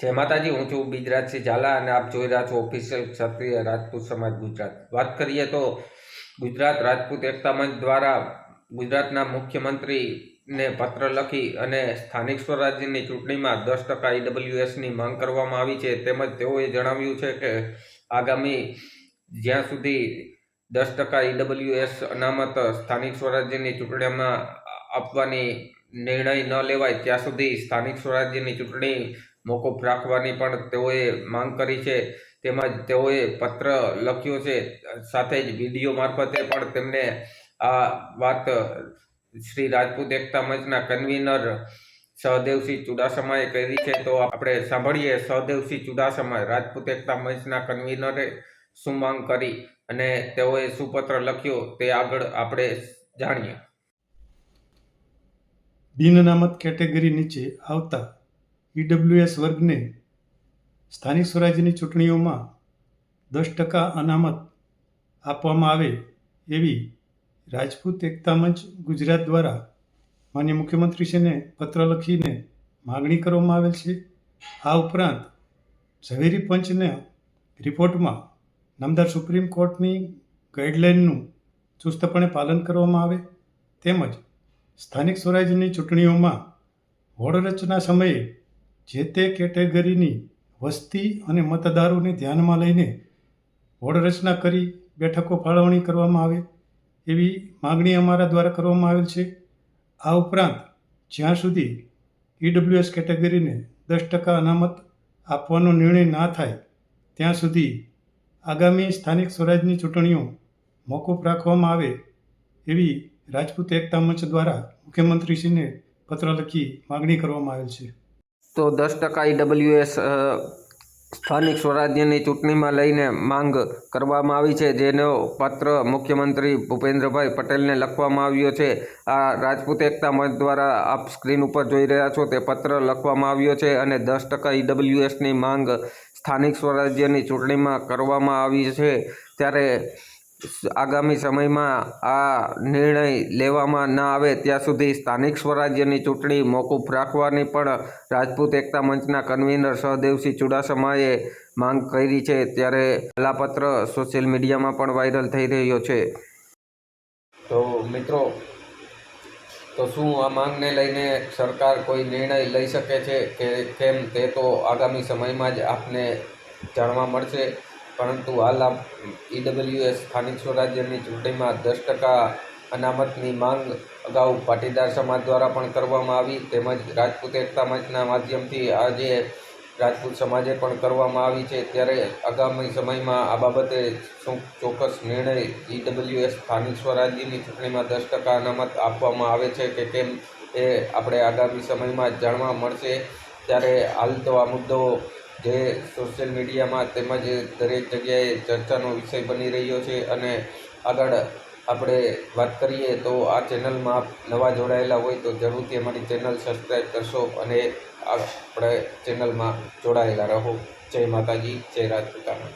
જય માતાજી, હું છું બીજરાજસિંહ ઝાલા અને આપ જોઈ રહ્યા છો ઓફિશિયલ ક્ષત્રિય રાજપૂત સમાજ ગુજરાત. વાત કરીએ તો ગુજરાત રાજપૂત એકતા મંચ દ્વારા ગુજરાતના મુખ્યમંત્રીને પત્ર લખી અને સ્થાનિક સ્વરાજ્યની ચૂંટણીમાં દસ ટકા ઈડબ્લ્યુએસની માંગ કરવામાં આવી છે. તેમજ તેઓએ જણાવ્યું છે કે આગામી જ્યાં સુધી દસ ટકા ઈડબ્લ્યુએસ અનામત સ્થાનિક સ્વરાજ્યની ચૂંટણીમાં આપવાની નિર્ણય ન લેવાય, ત્યાં સુધી સ્થાનિક સ્વરાજ્યની ચૂંટણી મોકૂફ રાખવાની પણ તેઓએ માંગ કરી છે. તેમજ તેઓએ પત્ર લખ્યો છે. સાથે જ વીડિયો મારફતે પણ તેમને આ વાત શ્રી રાજપૂત એકતા મંચના કન્વીનર સહદેવસિંહ ચુડાસમાએ કરી છે. તો આપણે સાંભળીએ સહદેવસિંહ ચુડાસમા રાજપૂત એકતા મંચના કન્વીનરે શું માંગ કરી અને તેઓએ શું પત્ર લખ્યો તે આગળ આપણે જાણીએ. બિન અનામત કેટેગરી નીચે આવતા ઈડબ્લ્યુએસ વર્ગને સ્થાનિક સ્વરાજ્યની ચૂંટણીઓમાં દસ ટકા અનામત આપવામાં આવે એવી રાજપૂત એકતા મંચ ગુજરાત દ્વારા માન્ય મુખ્યમંત્રીશ્રીને પત્ર લખીને માગણી કરવામાં આવેલ છે. આ ઉપરાંત ઝવેરી પંચને રિપોર્ટમાં નામદાર સુપ્રીમ કોર્ટની ગાઈડલાઇનનું ચુસ્તપણે પાલન કરવામાં આવે તેમજ સ્થાનિક સ્વરાજ્યની ચૂંટણીઓમાં વોર્ડ રચના સમયે જે તે કેટેગરીની વસ્તી અને મતદારોને ધ્યાનમાં લઈને રચના કરી બેઠકો ફાળવણી કરવામાં આવે એવી માગણી અમારા દ્વારા કરવામાં આવેલ છે. આ ઉપરાંત જ્યાં સુધી ઈડબ્લ્યુએસ કેટેગરીને દસ ટકા અનામત આપવાનો નિર્ણય ના થાય, ત્યાં સુધી આગામી સ્થાનિક સ્વરાજની ચૂંટણીઓ મોકૂફ રાખવામાં આવે એવી રાજપૂત એકતા મંચ દ્વારા મુખ્યમંત્રીશ્રીને પત્ર લખી માગણી કરવામાં આવેલ છે. તો દસ ટકા ઈડબ્લ્યુએસ સ્થાનિક સ્વરાજ્યની ચૂંટણીમાં લઈને માંગ કરવામાં આવી છે, જેનો પત્ર મુખ્યમંત્રી ભૂપેન્દ્રભાઈ પટેલને લખવામાં આવ્યો છે. આ રાજપૂત એકતા મંચ દ્વારા આપ સ્ક્રીન ઉપર જોઈ રહ્યા છો, તે પત્ર લખવામાં આવ્યો છે અને દસ ટકા ઈડબ્લ્યુએસની માંગ સ્થાનિક સ્વરાજ્યની ચૂંટણીમાં કરવામાં આવી છે. ત્યારે આગામી સમયમાં આ નિર્ણય લેવામાં ન આવે ત્યાં સુધી સ્થાનિક સ્વરાજ્યની ચૂંટણી મોકૂફ રાખવાની પણ રાજપૂત એકતા મંચના કન્વીનર સહદેવસિંહ ચુડાસમાએ માંગ કરી છે. ત્યારે કલાપત્ર સોશિયલ મીડિયામાં પણ વાયરલ થઈ રહ્યો છે. તો મિત્રો, તો શું આ માંગને લઈને સરકાર કોઈ નિર્ણય લઈ શકે છે કે કેમ તે તો આગામી સમયમાં જ આપને જાણવા મળશે. પરંતુ હાલ આ ઈડબ્લ્યુએસ સ્થાનિક સ્વરાજ્યની ચૂંટણીમાં દસ ટકા અનામતની માંગ અગાઉ પાટીદાર સમાજ દ્વારા પણ કરવામાં આવી, તેમજ રાજપૂત એકતા મંચના માધ્યમથી આજે રાજપૂત સમાજે પણ કરવામાં આવી છે. ત્યારે આગામી સમયમાં આ બાબતે શું ચોક્કસ નિર્ણય ઈડબ્લ્યુએસ સ્થાનિક સ્વરાજ્યની ચૂંટણીમાં દસ ટકા અનામત આપવામાં આવે છે કે કેમ, એ આપણે આગામી સમયમાં જાણવા મળશે. ત્યારે હાલ તો આ મુદ્દો જે સોશિયલ મીડિયામાં તેમજ દરેક જગ્યાએ ચર્ચાનો વિષય બની રહ્યો છે અને આગળ આપણે વાત કરીએ તો આ ચેનલમાં આપ નવા જોડાયેલા હોય તો જરૂરથી અમારી ચેનલ સબસ્ક્રાઈબ કરશો અને આપણે ચેનલમાં જોડાયેલા રહો. જય માતાજી, જય રાજપૂતાણા.